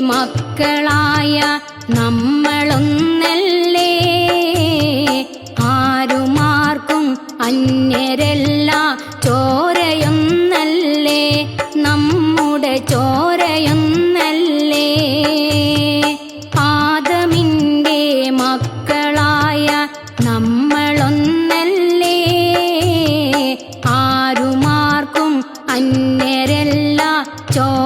മക്കളായ നമ്മളൊന്നല്ലേ? ആരുമാർക്കും അന്യരല്ല ചോരയൊന്നല്ലേ? നമ്മുടെ ചോരയൊന്നല്ലേ? ആദമിന്റെ മക്കളായ നമ്മളൊന്നല്ലേ? ആരുമാർക്കും അന്യരല്ല ചോരയൊന്നല്ലേ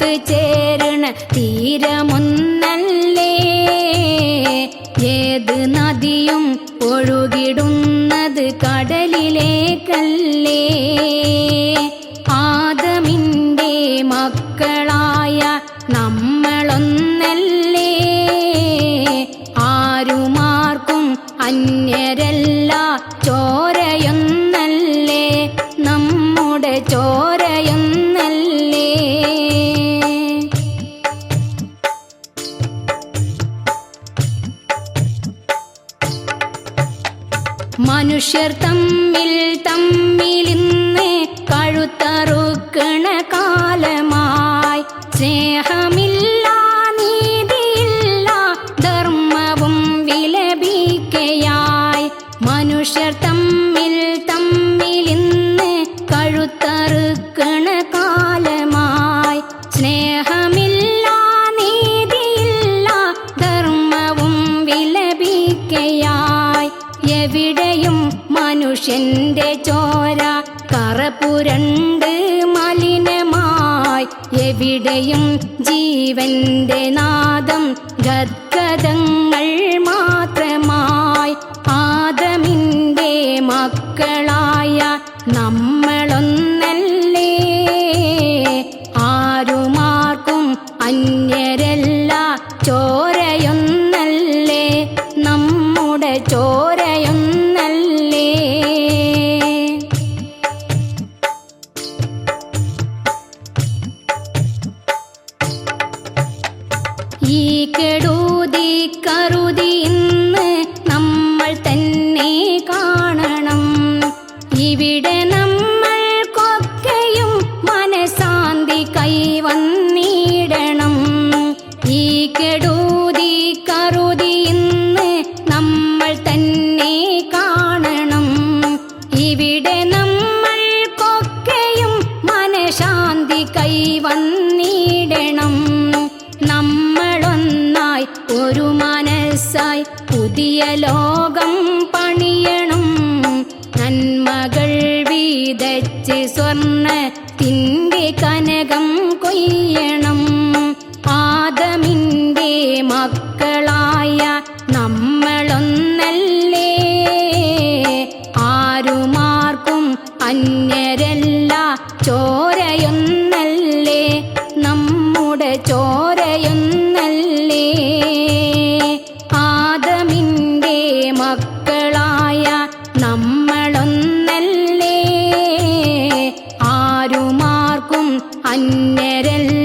നാം ഒത്തുചേരണ തീരമൊന്നല്ലേ? ഏത് നദിയും ഒഴുകിടുന്നത് കടലിലേക്കല്ലേ? ആദമിന്റെ മക്കളായ നമ്മളൊന്നല്ലേ? ആരുമാർക്കും അന്യരല്ല ചോരയൊന്നല്ലേ? നമ്മുടെ ചോരയൊന്നല്ലേ മനുഷ്യർ തമ്മിൽ തമ്മിലിന്ന് കഴുത്തറുക്കണ കാലമായി. സ്നേഹമില്ല എവിടെയും മനുഷ്യന്റെ ചോര കറപുരണ്ട് മലിനമായി. എവിടെയും ജീവന്റെ നാദം ഗദ്ഗതങ്ങൾ മാത്രമായി. ആദമിന്റെ മക്കളായ കെടൂതി കരുതി ഇന്ന് നമ്മൾ തന്നെ കാണണം. ഇവിടെ നമ്മൾക്കൊക്കെയും മനസാന്തി കൈവന്നിടണം ഈ കെടൂതി കരുതി ഇന്ന് നമ്മൾ തന്നെ കാണണം. ഇവിടെ നമ്മൾക്കൊക്കെയും മനഃശാന്തി കൈവന്നിടണം ഒരു മനസ്സായി പുതിയ ലോകം പണിയണം. നന്മകൾ വീതച്ച് സ്വർണത്തിന്റെ കനകം കൊയ്യണം. ആദമിന്റെ മക്കളായ നമ്മളൊന്നല്ലേ? ആരുമാർക്കും അന്യരല്ല ചോരയൊന്നല്ലേ? നമ്മുടെ ചോരയൊന്നല്ലേ ആരുമാർക്കും